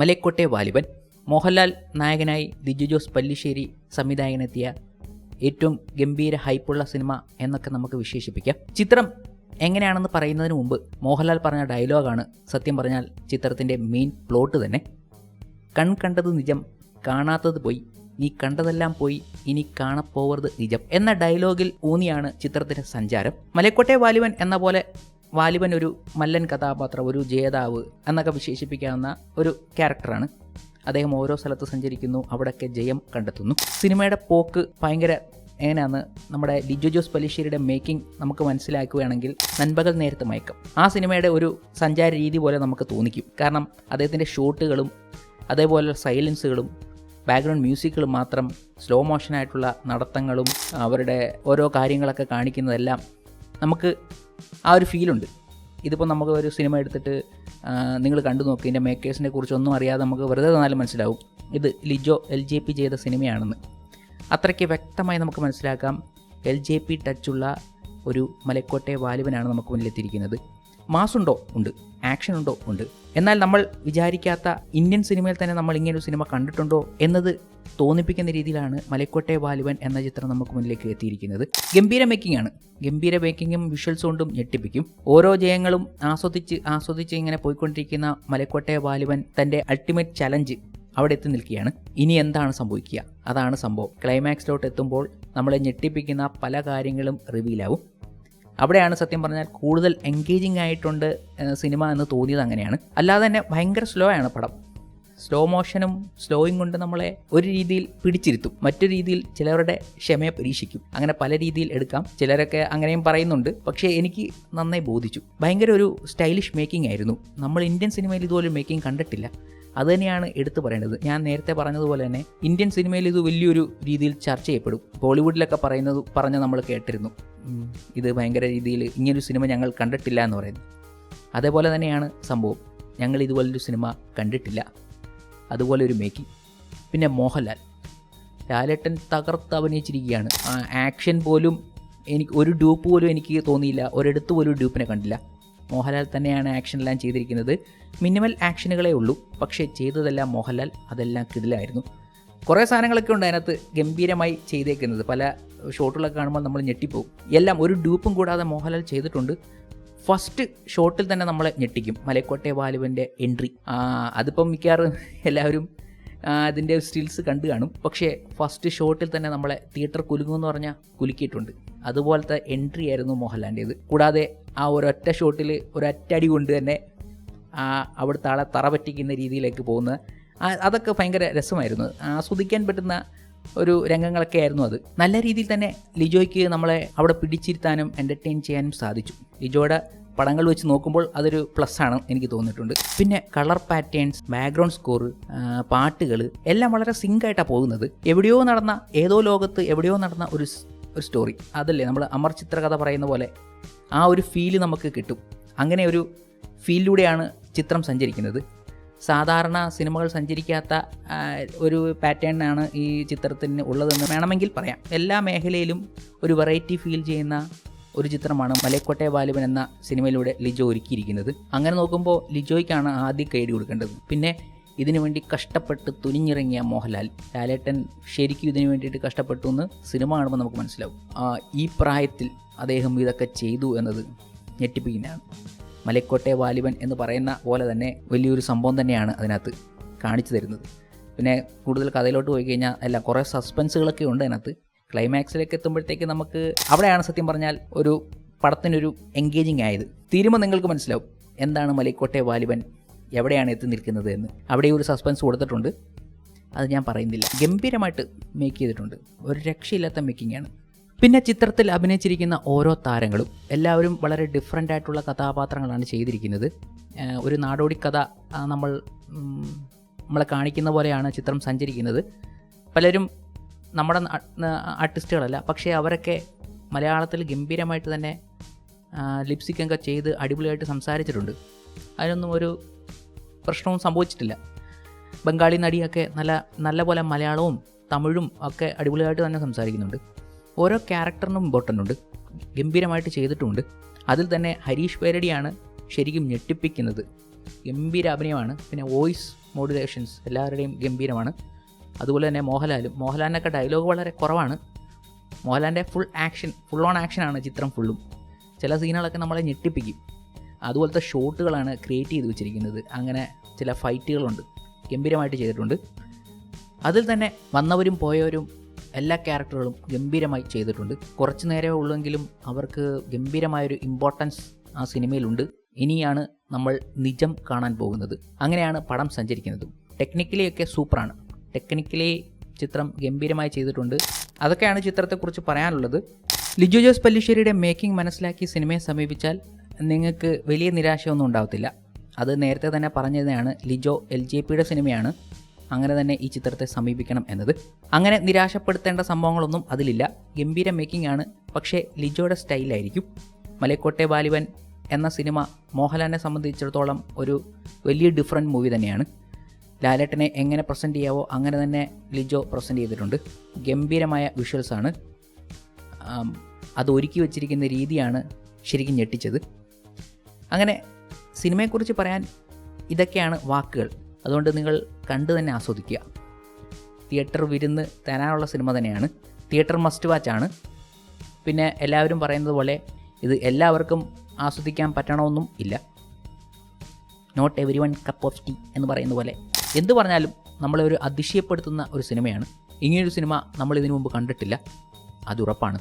മലയക്കോട്ടെ വാലിബൻ മോഹൻലാൽ നായകനായി ദിജു ജോസ് പല്ലിശ്ശേരി സംവിധായകനെത്തിയ ഏറ്റവും ഗംഭീര ഹൈപ്പുള്ള സിനിമ എന്നൊക്കെ നമുക്ക് വിശേഷിപ്പിക്കാം. ചിത്രം എങ്ങനെയാണെന്ന് പറയുന്നതിന് മുമ്പ് മോഹൻലാൽ പറഞ്ഞ ഡയലോഗാണ് സത്യം പറഞ്ഞാൽ ചിത്രത്തിന്റെ മെയിൻ പ്ലോട്ട് തന്നെ. കൺ കണ്ടത് നിജം കാണാത്തത് പോയി നീ കണ്ടതെല്ലാം പോയി ഇനി കാണപ്പോവരുത് നിജം എന്ന ഡയലോഗിൽ ഊന്നിയാണ് ചിത്രത്തിന്റെ സഞ്ചാരം. മലക്കോട്ടെ വാലുവൻ എന്ന പോലെ വാലിബൻ ഒരു മല്ലൻ കഥാപാത്രം ഒരു ജേതാവ് എന്നൊക്കെ വിശേഷിപ്പിക്കാവുന്ന ഒരു ക്യാരക്ടറാണ്. അദ്ദേഹം ഓരോ സ്ഥലത്ത് സഞ്ചരിക്കുന്നു അവിടെയൊക്കെ ജയം കണ്ടെത്തുന്നു. സിനിമയുടെ പോക്ക് ഭയങ്കര എങ്ങനെയാന്ന് നമ്മുടെ ലിജു ജോസ് പലിശ്ശേരിയുടെ മേക്കിംഗ് നമുക്ക് മനസ്സിലാക്കുകയാണെങ്കിൽ നൻപകൽ നേരത്തെ മയക്കം. ആ സിനിമയുടെ ഒരു സഞ്ചാര രീതി പോലെ നമുക്ക് തോന്നിക്കും. കാരണം അദ്ദേഹത്തിന്റെ ഷോട്ടുകളും അതേപോലെ സൈലൻസുകളും ബാക്ക്ഗ്രൗണ്ട് മ്യൂസിക്കുകളും മാത്രം സ്ലോ മോഷനായിട്ടുള്ള നടത്തങ്ങളും അവരുടെ ഓരോ കാര്യങ്ങളൊക്കെ കാണിക്കുന്നതെല്ലാം നമുക്ക് ആ ഒരു ഫീലുണ്ട് ഇതിപ്പോൾ നമുക്ക് ഒരു സിനിമ എടുത്തിട്ട് നിങ്ങൾ കണ്ടു നോക്കി ഇതിന്റെ മേക്കേഴ്സിനെ കുറിച്ചൊന്നും അറിയാതെ നമുക്ക് വെറുതെ തന്നാലും മനസ്സിലാവും. ഇത് ലിജോ എൽ ജെ പി ചെയ്ത സിനിമയാണെന്ന് അത്രയ്ക്ക് വ്യക്തമായി നമുക്ക് മനസ്സിലാക്കാം. എൽ ജെ പി ടച്ചുള്ള ഒരു മലക്കോട്ടെ വാലിബനാണ് നമുക്ക് മുന്നിലെത്തിയിരിക്കുന്നത്. മാസുണ്ടോ? ഉണ്ട്. ആക്ഷൻ ഉണ്ടോ. ഉണ്ട് എന്നാൽ നമ്മൾ വിചാരിക്കാത്ത ഇന്ത്യൻ സിനിമയിൽ തന്നെ നമ്മൾ ഇങ്ങനെ ഒരു സിനിമ കണ്ടിട്ടുണ്ടോ എന്നത് തോന്നിപ്പിക്കുന്ന രീതിയിലാണ് മലക്കോട്ടെ ബാലുവൻ എന്ന ചിത്രം നമുക്ക് മുന്നിലേക്ക് എത്തിയിരിക്കുന്നത്. ഗംഭീര മേക്കിംഗ് ആണ്. ഗംഭീര മേക്കിങ്ങും വിഷ്വൽസ് കൊണ്ടും ഞെട്ടിപ്പിക്കും. ഓരോ ജയങ്ങളും ആസ്വദിച്ച് ആസ്വദിച്ച് ഇങ്ങനെ പോയിക്കൊണ്ടിരിക്കുന്ന മലക്കോട്ടെ ബാലുവൻ തന്റെ അൾട്ടിമേറ്റ് ചലഞ്ച് അവിടെ എത്തി നിൽക്കുകയാണ്. ഇനി എന്താണ് സംഭവിക്കുക? അതാണ് സംഭവം. ക്ലൈമാക്സിലോട്ട് എത്തുമ്പോൾ നമ്മളെ ഞെട്ടിപ്പിക്കുന്ന പല കാര്യങ്ങളും റിവീലാവും അവിടെയാണ് സത്യം പറഞ്ഞാൽ കൂടുതൽ എൻഗേജിങ് ആയിട്ടുണ്ട് സിനിമ എന്ന് തോന്നിയത് അങ്ങനെയാണ്. അല്ലാതെ തന്നെ ഭയങ്കര സ്ലോ ആണ് പടം. സ്ലോ മോഷനും സ്ലോയും കൊണ്ട് നമ്മളെ ഒരു രീതിയിൽ പിടിച്ചിരുത്തും. മറ്റു രീതിയിൽ ചിലവരുടെ ക്ഷമയെ പരീക്ഷിക്കും. അങ്ങനെ പല രീതിയിൽ എടുക്കാം. ചിലരൊക്കെ അങ്ങനെയും പറയുന്നുണ്ട്. പക്ഷേ എനിക്ക് നന്നായി ബോധിച്ചു. ഭയങ്കര ഒരു സ്റ്റൈലിഷ് മേക്കിംഗ് ആയിരുന്നു. നമ്മൾ ഇന്ത്യൻ സിനിമയിൽ ഇതുപോലെ മേക്കിംഗ് കണ്ടിട്ടില്ല. അത് തന്നെയാണ് എടുത്തു പറയേണ്ടത്. ഞാൻ നേരത്തെ പറഞ്ഞതുപോലെ തന്നെ ഇന്ത്യൻ സിനിമയിൽ ഇത് വലിയൊരു രീതിയിൽ ചർച്ച ചെയ്യപ്പെടും. ബോളിവുഡിലൊക്കെ പറയുന്നത് പറഞ്ഞ് നമ്മൾ കേട്ടിരുന്നു. ഇത് ഭയങ്കര രീതിയിൽ ഇങ്ങനൊരു സിനിമ ഞങ്ങൾ കണ്ടിട്ടില്ല എന്ന് പറയുന്നു. അതേപോലെ തന്നെയാണ് സംഭവം. ഞങ്ങൾ ഇതുപോലൊരു സിനിമ കണ്ടിട്ടില്ല. അതുപോലെ ഒരു മേക്കിംഗ്. പിന്നെ മോഹൻലാൽ. ലാലേട്ടൻ തകർത്ത് അഭിനയിച്ചിരിക്കുകയാണ്. ആക്ഷൻ പോലും എനിക്ക് ഒരു ഡ്യൂപ്പ് പോലും എനിക്ക് തോന്നിയില്ല. ഒരിടത്ത് പോലും ഡ്യൂപ്പിനെ കണ്ടില്ല. മോഹൻലാൽ തന്നെയാണ് ആക്ഷനെല്ലാം ചെയ്തിരിക്കുന്നത്. മിനിമൽ ആക്ഷനുകളേ ഉള്ളൂ. പക്ഷേ ചെയ്തതെല്ലാം മോഹൻലാൽ അതെല്ലാം കിടിലായിരുന്നു. കുറേ സാധനങ്ങളൊക്കെ ഉണ്ട് അതിനകത്ത് ഗംഭീരമായി ചെയ്തേക്കുന്നത്. പല ഷോട്ടുകളൊക്കെ കാണുമ്പോൾ നമ്മൾ ഞെട്ടിപ്പോവും. എല്ലാം ഒരു ഡ്യൂപ്പും കൂടാതെ മോഹൻലാൽ ചെയ്തിട്ടുണ്ട്. ഫസ്റ്റ് ഷോട്ടിൽ തന്നെ നമ്മളെ ഞെട്ടിക്കും. മലക്കോട്ടെ ബാലുവിന്റെ എൻട്രി. അതിപ്പം മിക്കവാറും എല്ലാവരും അതിന്റെ സ്റ്റിൽസ് കണ്ടു കാണും. പക്ഷേ ഫസ്റ്റ് ഷോട്ടിൽ തന്നെ നമ്മളെ തിയേറ്റർ കുലുങ്ങുമെന്ന് പറഞ്ഞാൽ കുലുക്കിയിട്ടുണ്ട്. അതുപോലത്തെ എൻട്രി ആയിരുന്നു മോഹൻലാലിന്റേത്. കൂടാതെ ആ ഒരൊറ്റ ഷോട്ടിൽ ഒരൊറ്റടി കൊണ്ട് തന്നെ ആ അവിടുത്തെ ആളെ തറ പറ്റിക്കുന്ന രീതിയിലേക്ക് പോകുന്ന അതൊക്കെ ഭയങ്കര രസമായിരുന്നു. ആസ്വദിക്കാൻ പറ്റുന്ന ഒരു രംഗങ്ങളൊക്കെ ആയിരുന്നു അത്. നല്ല രീതിയിൽ തന്നെ ലിജോയ്ക്ക് നമ്മളെ അവിടെ പിടിച്ചിരുത്താനും എന്റർടൈൻ ചെയ്യാനും സാധിച്ചു. ലിജോയുടെ പടങ്ങൾ വെച്ച് നോക്കുമ്പോൾ അതൊരു പ്ലസ് ആണ് എനിക്ക് തോന്നിയിട്ടുണ്ട്. പിന്നെ കളർ പാറ്റേൺസ് ബാക്ക്ഗ്രൗണ്ട് സ്കോർ പാട്ടുകൾ എല്ലാം വളരെ സിങ്കായിട്ടാണ് പോകുന്നത്. എവിടെയോ നടന്ന ഏതോ ലോകത്ത് എവിടെയോ നടന്ന ഒരു ഒരു സ്റ്റോറി അതല്ലേ നമ്മൾ അമർ ചിത്രകഥ പറയുന്ന പോലെ. ആ ഒരു ഫീൽ നമുക്ക് കിട്ടും. അങ്ങനെ ഒരു ഫീലിലൂടെയാണ് ചിത്രം സഞ്ചരിക്കുന്നത്. സാധാരണ സിനിമകൾ സഞ്ചരിക്കാത്ത ഒരു പാറ്റേണാണ് ഈ ചിത്രത്തിന് ഉള്ളതെന്ന് വേണമെങ്കിൽ പറയാം. എല്ലാ മേഖലയിലും ഒരു വെറൈറ്റി ഫീൽ ചെയ്യുന്ന ഒരു ചിത്രമാണ് മലക്കോട്ടെ ബാലുവൻ എന്ന സിനിമയിലൂടെ ലിജോ ഒരുക്കിയിരിക്കുന്നത്. അങ്ങനെ നോക്കുമ്പോൾ ലിജോയ്ക്കാണ് ആദ്യം കൈഡി കൊടുക്കേണ്ടത്. പിന്നെ ഇതിനു വേണ്ടി കഷ്ടപ്പെട്ട് തുനിഞ്ഞിറങ്ങിയ മോഹൻലാൽ ലാലേട്ടൻ ശരിക്കും ഇതിനു വേണ്ടിയിട്ട് കഷ്ടപ്പെട്ടു എന്ന് സിനിമ കാണുമ്പോൾ നമുക്ക് മനസ്സിലാവും. ഈ പ്രായത്തിൽ അദ്ദേഹം ഇതൊക്കെ ചെയ്തു എന്നത് ഞെട്ടിപ്പിക്കുന്നതാണ്. മലക്കോട്ടെ വാലിബൻ എന്ന് പറയുന്ന പോലെ തന്നെ വലിയൊരു സംഭവം തന്നെയാണ് അതിനകത്ത് കാണിച്ചു തരുന്നത്. പിന്നെ കൂടുതൽ കഥയിലോട്ട് പോയി കഴിഞ്ഞാൽ അല്ല കുറേ സസ്പെൻസുകളൊക്കെ ഉണ്ട് അതിനകത്ത്. ക്ലൈമാക്സിലേക്ക് എത്തുമ്പോഴത്തേക്ക് നമുക്ക് അവിടെയാണ് സത്യം പറഞ്ഞാൽ ഒരു പടത്തിനൊരു എൻഗേജിങ് ആയത്. തീരുമ്പോൾ നിങ്ങൾക്ക് മനസ്സിലാവും. എന്താണ് മലക്കോട്ടെ വാലിബൻ എവിടെയാണ് എത്തി നിൽക്കുന്നത് എന്ന്. അവിടെ ഒരു സസ്പെൻസ് കൊടുത്തിട്ടുണ്ട്. അത് ഞാൻ പറയുന്നില്ല. ഗംഭീരമായിട്ട് മേക്ക് ചെയ്തിട്ടുണ്ട്. ഒരു രക്ഷയില്ലാത്ത മേക്കിംഗ് ആണ്. പിന്നെ ചിത്രത്തിൽ അഭിനയിച്ചിരിക്കുന്ന ഓരോ താരങ്ങളും എല്ലാവരും വളരെ ഡിഫറെന്റ് ആയിട്ടുള്ള കഥാപാത്രങ്ങളാണ് ചെയ്തിരിക്കുന്നത്. ഒരു നാടോടി കഥ നമ്മൾ നമ്മളെ കാണിക്കുന്ന പോലെയാണ് ചിത്രം സഞ്ചരിക്കുന്നത്. പലരും നമ്മുടെ ആർട്ടിസ്റ്റുകളല്ല പക്ഷേ അവരൊക്കെ മലയാളത്തിൽ ഗംഭീരമായിട്ട് തന്നെ ലിപ്സിക്കൊക്കെ ചെയ്ത് അടിപൊളിയായിട്ട് സംസാരിച്ചിട്ടുണ്ട്. അതിനൊന്നും ഒരു പ്രശ്നവും സംഭവിച്ചിട്ടില്ല. ബംഗാളി നടിയൊക്കെ നല്ല നല്ല പോലെ മലയാളവും തമിഴും ഒക്കെ അടിപൊളിയായിട്ട് തന്നെ സംസാരിക്കുന്നുണ്ട്. ഓരോ ക്യാരക്ടറിനും ഇമ്പോർട്ടന്റ് ഉണ്ട്. ഗംഭീരമായിട്ട് ചെയ്തിട്ടുമുണ്ട് അതിൽ തന്നെ ഹരീഷ് പേരടിയാണ് ശരിക്കും ഞെട്ടിപ്പിക്കുന്നത്. ഗംഭീര അഭിനയമാണ്. പിന്നെ വോയിസ് മോഡുലേഷൻസ് എല്ലാവരുടെയും ഗംഭീരമാണ്. അതുപോലെ തന്നെ മോഹൻലാലും മോഹൻലാലിനൊക്കെ ഡയലോഗ് വളരെ കുറവാണ്. മോഹൻലാലിന്റെ ഫുൾ ആക്ഷൻ ഫുൾ ഓൺ ആക്ഷനാണ് ചിത്രം ഫുള്ളും ചില സീനുകളൊക്കെ നമ്മളെ ഞെട്ടിപ്പിക്കും. അതുപോലത്തെ ഷോട്ടുകളാണ് ക്രിയേറ്റ് ചെയ്ത് വെച്ചിരിക്കുന്നത്. അങ്ങനെ ചില ഫൈറ്റുകളുണ്ട്. ഗംഭീരമായിട്ട് ചെയ്തിട്ടുണ്ട്. അതിൽ തന്നെ വന്നവരും പോയവരും എല്ലാ ക്യാരക്ടറുകളും ഗംഭീരമായി ചെയ്തിട്ടുണ്ട്. കുറച്ച് നേരമേ ഉള്ളെങ്കിലും അവർക്ക് ഗംഭീരമായൊരു ഇമ്പോർട്ടൻസ് ആ സിനിമയിലുണ്ട്. ഇനിയാണ് നമ്മൾ നിജം കാണാൻ പോകുന്നത്. അങ്ങനെയാണ് പടം സഞ്ചരിക്കുന്നത്. ടെക്നിക്കലി ഒക്കെ സൂപ്പറാണ്. ടെക്നിക്കലി ചിത്രം ഗംഭീരമായി ചെയ്തിട്ടുണ്ട്. അതൊക്കെയാണ് ചിത്രത്തെക്കുറിച്ച് പറയാനുള്ളത്. ലിജു ജോസ് പല്ലിശ്ശേരിയുടെ മേക്കിംഗ് മനസ്സിലാക്കി സിനിമയെ സമീപിച്ചാൽ നിങ്ങൾക്ക് വലിയ നിരാശയൊന്നും ഉണ്ടാവത്തില്ല. അത് നേരത്തെ തന്നെ പറഞ്ഞതാണ് ലിജോ എൽ ജെ പിയുടെ സിനിമയാണ് അങ്ങനെ തന്നെ ഈ ചിത്രത്തെ സമീപിക്കണം എന്നത്. അങ്ങനെ നിരാശപ്പെടുത്തേണ്ട സംഭവങ്ങളൊന്നും അതിലില്ല. ഗംഭീര മേക്കിംഗ് ആണ്. പക്ഷേ ലിജോയുടെ സ്റ്റൈലായിരിക്കും. മലക്കോട്ടെ ബാലിവൻ എന്ന സിനിമ മോഹൻലാലിനെ സംബന്ധിച്ചിടത്തോളം ഒരു വലിയ ഡിഫറെന്റ് മൂവി തന്നെയാണ്. ലാലേട്ടനെ എങ്ങനെ പ്രസന്റ് ചെയ്യാവോ അങ്ങനെ തന്നെ ലിജോ പ്രസന്റ് ചെയ്തിട്ടുണ്ട്. ഗംഭീരമായ വിഷ്വൽസാണ് അത് ഒരുക്കി വച്ചിരിക്കുന്ന രീതിയാണ് ശരിക്കും ഞെട്ടിച്ചത്. അങ്ങനെ സിനിമയെക്കുറിച്ച് പറയാൻ ഇതൊക്കെയാണ് വാക്കുകൾ. അതുകൊണ്ട് നിങ്ങൾ കണ്ടു തന്നെ ആസ്വദിക്കുക. തിയേറ്റർ വിരുന്ന് തരാനുള്ള സിനിമ തന്നെയാണ്. തിയേറ്റർ മസ്റ്റ് വാച്ച് ആണ്. പിന്നെ എല്ലാവരും പറയുന്നത് പോലെ ഇത് എല്ലാവർക്കും ആസ്വദിക്കാൻ പറ്റണമെന്നും ഇല്ല. Not every one cup of tea എന്ന് പറയുന്ന പോലെ. എന്ത് പറഞ്ഞാലും നമ്മളെ ഒരു അതിശയപ്പെടുത്തുന്ന ഒരു സിനിമയാണ്. ഇങ്ങനെയൊരു സിനിമ നമ്മൾ ഇതിനു മുമ്പ് കണ്ടിട്ടില്ല. അത് ഉറപ്പാണ്.